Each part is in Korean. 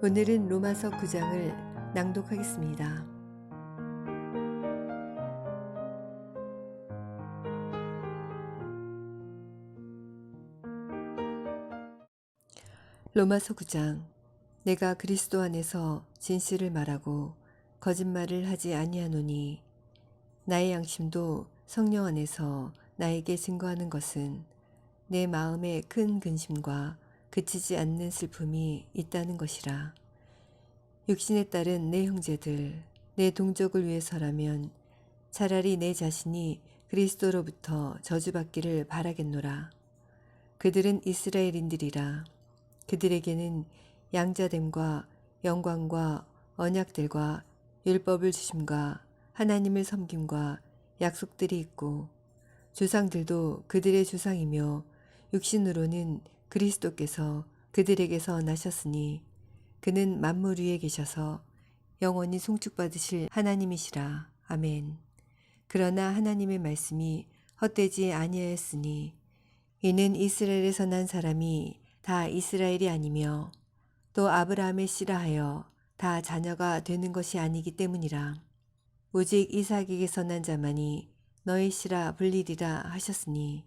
오늘은 로마서 9장을 낭독하겠습니다. 로마서 9장 내가 그리스도 안에서 진실을 말하고 거짓말을 하지 아니하노니 나의 양심도 성령 안에서 나에게 증거하는 것은 내 마음에 큰 근심과 그치지 않는 슬픔이 있다는 것이라. 육신에 따른 내 형제들, 내 동족을 위해서라면 차라리 내 자신이 그리스도로부터 저주받기를 바라겠노라. 그들은 이스라엘인들이라. 그들에게는 양자됨과 영광과 언약들과 율법을 주심과 하나님을 섬김과 약속들이 있고 조상들도 그들의 조상이며 육신으로는 그리스도께서 그들에게서 나셨으니 그는 만물 위에 계셔서 영원히 송축받으실 하나님이시라. 아멘. 그러나 하나님의 말씀이 헛되지 아니하였으니 이는 이스라엘에서 난 사람이 다 이스라엘이 아니며 또 아브라함의 씨라 하여 다 자녀가 되는 것이 아니기 때문이라. 오직 이삭에게서 난 자만이 너의 씨라 불리리라 하셨으니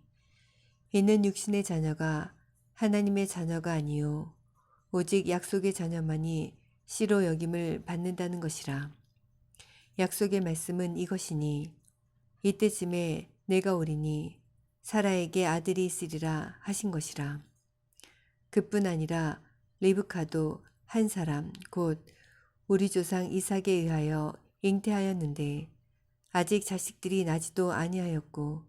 이는 육신의 자녀가 하나님의 자녀가 아니요 오직 약속의 자녀만이 씨로 여김을 받는다는 것이라. 약속의 말씀은 이것이니 이때쯤에 내가 오리니 사라에게 아들이 있으리라 하신 것이라. 그뿐 아니라 리브카도 한 사람 곧 우리 조상 이삭에 의하여 잉태하였는데 아직 자식들이 나지도 아니하였고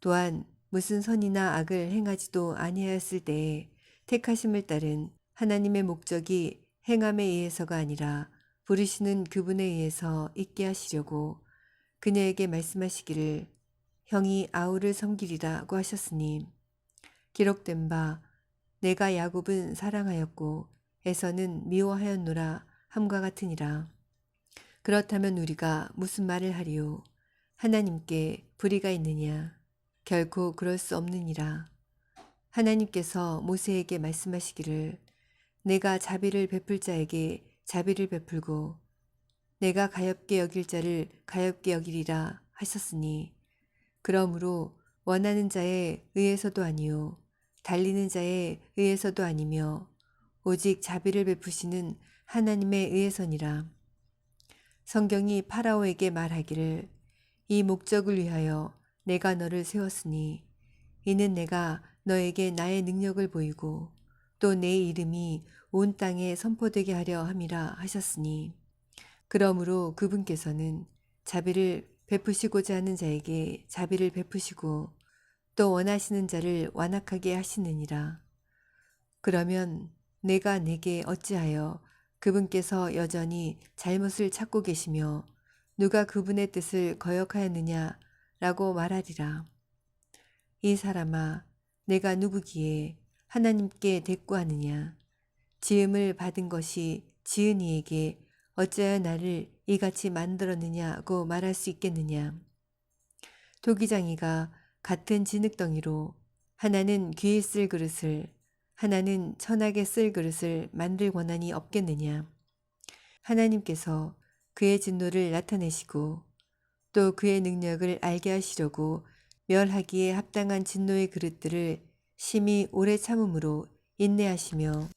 또한 무슨 선이나 악을 행하지도 아니하였을 때에 택하심을 따른 하나님의 목적이 행함에 의해서가 아니라 부르시는 그분에 의해서 있게 하시려고 그녀에게 말씀하시기를 형이 아우를 섬기리라고 하셨으니 기록된 바 내가 야곱은 사랑하였고 에서는 미워하였노라 함과 같으니라. 그렇다면 우리가 무슨 말을 하리요? 하나님께 불의가 있느냐? 결코 그럴 수 없느니라. 하나님께서 모세에게 말씀하시기를 내가 자비를 베풀 자에게 자비를 베풀고 내가 가엽게 여길 자를 가엽게 여기리라 하셨으니 그러므로 원하는 자에 의해서도 아니요 달리는 자에 의해서도 아니며 오직 자비를 베푸시는 하나님에 의해서니라. 성경이 파라오에게 말하기를 이 목적을 위하여 내가 너를 세웠으니 이는 내가 너에게 나의 능력을 보이고 또 내 이름이 온 땅에 선포되게 하려 함이라 하셨으니 그러므로 그분께서는 자비를 베푸시고자 하는 자에게 자비를 베푸시고 또 원하시는 자를 완악하게 하시느니라. 그러면 내가 내게 어찌하여 그분께서 여전히 잘못을 찾고 계시며 누가 그분의 뜻을 거역하였느냐 라고 말하리라. 이 사람아, 내가 누구기에 하나님께 대꾸하느냐. 지음을 받은 것이 지은 이에게 어찌하여 나를 이같이 만들었느냐고 말할 수 있겠느냐. 토기장이가 같은 진흙덩이로 하나는 귀에 쓸 그릇을 하나는 천하게 쓸 그릇을 만들 권한이 없겠느냐. 하나님께서 그의 진노를 나타내시고 또 그의 능력을 알게 하시려고 멸하기에 합당한 진노의 그릇들을 심히 오래 참음으로 인내하시며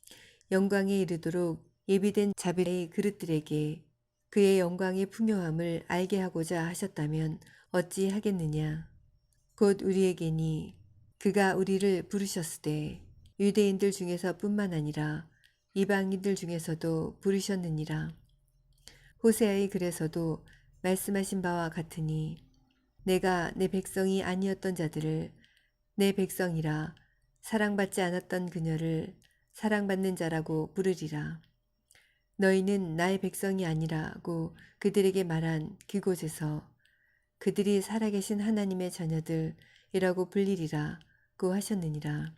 영광에 이르도록 예비된 자비의 그릇들에게 그의 영광의 풍요함을 알게 하고자 하셨다면 어찌 하겠느냐. 곧 우리에게니 그가 우리를 부르셨으되 유대인들 중에서 뿐만 아니라 이방인들 중에서도 부르셨느니라. 호세아의 글에서도 말씀하신 바와 같으니 내가 내 백성이 아니었던 자들을 내 백성이라 사랑받지 않았던 그녀를 사랑받는 자라고 부르리라. 너희는 나의 백성이 아니라고 그들에게 말한 그곳에서 그들이 살아계신 하나님의 자녀들이라고 불리리라고 하셨느니라.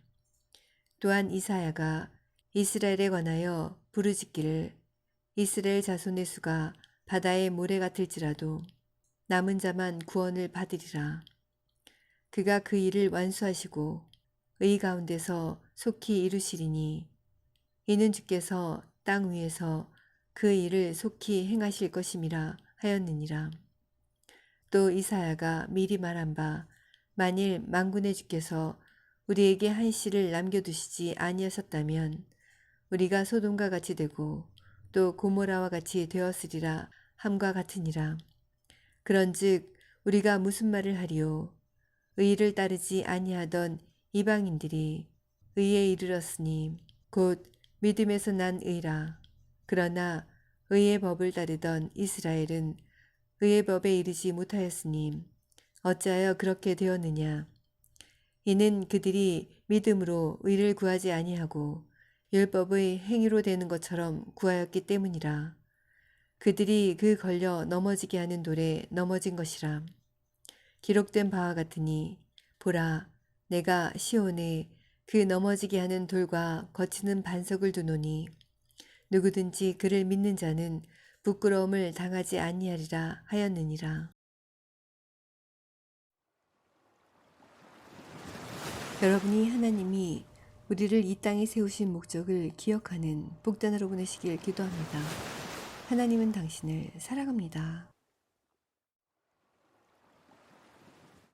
또한 이사야가 이스라엘에 관하여 부르짖기를 이스라엘 자손의 수가 바다의 모래 같을지라도 남은 자만 구원을 받으리라. 그가 그 일을 완수하시고 의 가운데서 속히 이루시리니 이는 주께서 땅 위에서 그 일을 속히 행하실 것임이라 하였느니라. 또 이사야가 미리 말한 바 만일 만군의 주께서 우리에게 한 씨를 남겨두시지 아니하셨다면 우리가 소돔과 같이 되고 또 고모라와 같이 되었으리라 함과 같으니라. 그런즉 우리가 무슨 말을 하리요 의를 따르지 아니하던 이방인들이 의에 이르렀으니 곧 믿음에서 난 의라. 그러나 의의 법을 따르던 이스라엘은 의의 법에 이르지 못하였으니 어찌하여 그렇게 되었느냐. 이는 그들이 믿음으로 의를 구하지 아니하고 율법의 행위로 되는 것처럼 구하였기 때문이라. 그들이 그 걸려 넘어지게 하는 돌에 넘어진 것이라. 기록된 바와 같으니 보라 내가 시온에 그 넘어지게 하는 돌과 거치는 반석을 두노니 누구든지 그를 믿는 자는 부끄러움을 당하지 아니하리라 하였느니라. 여러분이 하나님이 우리를 이 땅에 세우신 목적을 기억하는 복단으로 보내시길 기도합니다. 하나님은 당신을 사랑합니다.